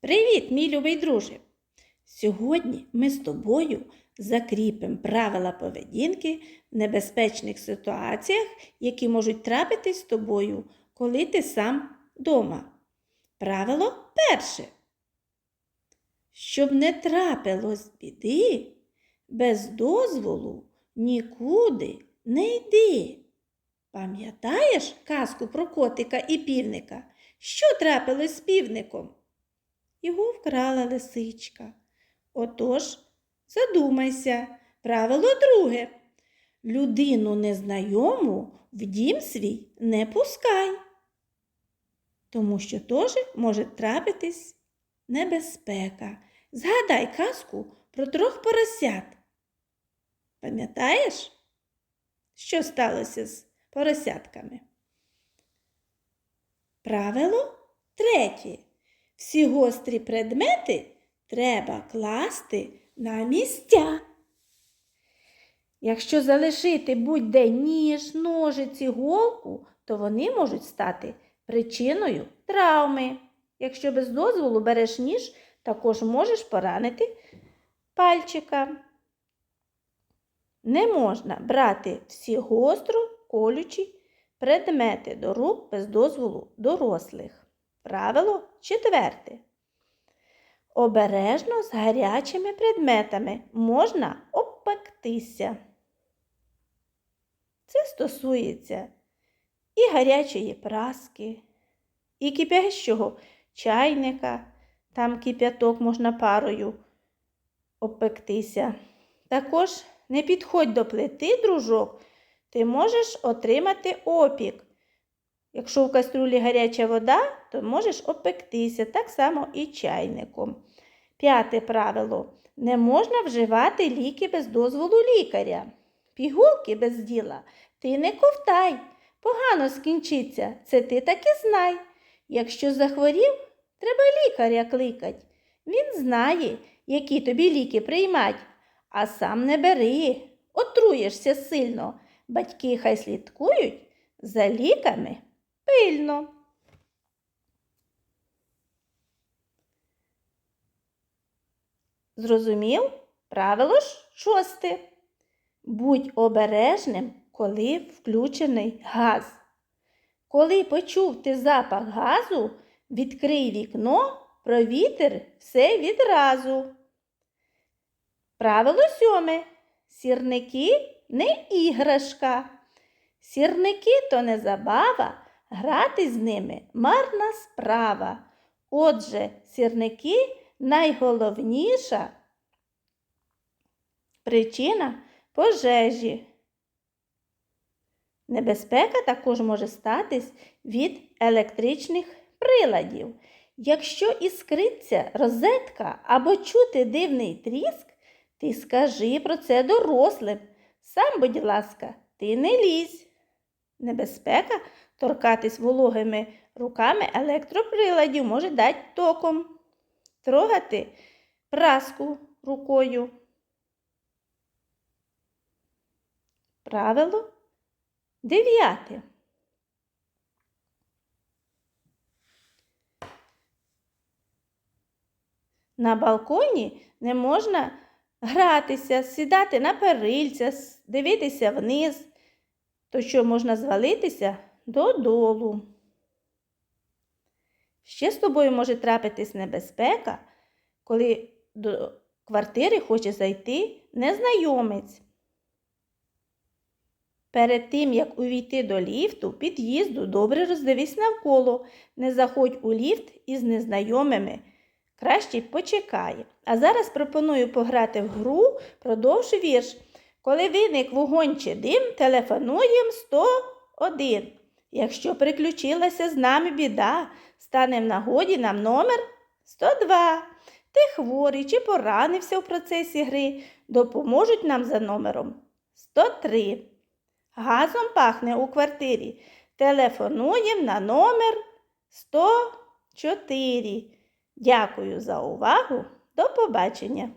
Привіт, мій любий друже! Сьогодні ми з тобою закріпимо правила поведінки в небезпечних ситуаціях, які можуть трапитись з тобою, коли ти сам вдома. Правило перше. Щоб не трапилось біди, без дозволу нікуди не йди. Пам'ятаєш казку про котика і півника? Що трапилось з півником? Його вкрала лисичка. Отож, задумайся, правило друге. Людину незнайому в дім свій не пускай, тому що теж може трапитись небезпека. Згадай казку про трьох поросят. Пам'ятаєш, що сталося з поросятками? Правило третє. Всі гострі предмети треба класти на місця. Якщо залишити будь-де ніж, ножиці, голку, то вони можуть стати причиною травми. Якщо без дозволу береш ніж, також можеш поранити пальчика. Не можна брати всі гостро колючі предмети до рук без дозволу дорослих. Правило четверте. Обережно з гарячими предметами можна обпектися. Це стосується і гарячої праски, і кипящого чайника, там кип'яток можна парою обпектися. Також не підходь до плити, дружок, ти можеш отримати опік. Якщо в каструлі гаряча вода, то можеш обпектися так само і чайником. П'яте правило. Не можна вживати ліки без дозволу лікаря. Пігулки без діла ти не ковтай, погано скінчиться, це ти таки знай. Якщо захворів, треба лікаря кликать. Він знає, які тобі ліки приймать, а сам не бери, отруєшся сильно. Батьки хай слідкують за ліками пильно. Зрозумів? Правило ж шосте. Будь обережним, коли включений газ. Коли почув ти запах газу, відкрий вікно, провітер все відразу. Правило сьоме. Сірники не іграшка. Сірники то не забава, грати з ними марна справа. Отже, сірники найголовніша причина пожежі. Небезпека також може статись від електричних приладів. Якщо іскриться розетка або чути дивний тріск, ти скажи про це дорослим. Сам, будь ласка, ти не лізь. Небезпека торкатись вологими руками електроприладів може дати током, трогати праску рукою. Правило дев'яте. На балконі не можна гратися, сідати на перильця, дивитися вниз, то що можна звалитися додолу. Ще з тобою може трапитись небезпека, коли до квартири хоче зайти незнайомець. Перед тим, як увійти до ліфту, під'їзду, добре роздивись навколо, не заходь у ліфт із незнайомими. Краще почекає. А зараз пропоную пограти в гру, продовжу вірш. Коли виник вогонь чи дим, телефонуємо 101. Якщо приключилася з нами біда, стане в нагоді нам номер 102. Ти хворий чи поранився в процесі гри, допоможуть нам за номером 103. Газом пахне у квартирі. Телефонуємо на номер 104. Дякую за увагу. До побачення!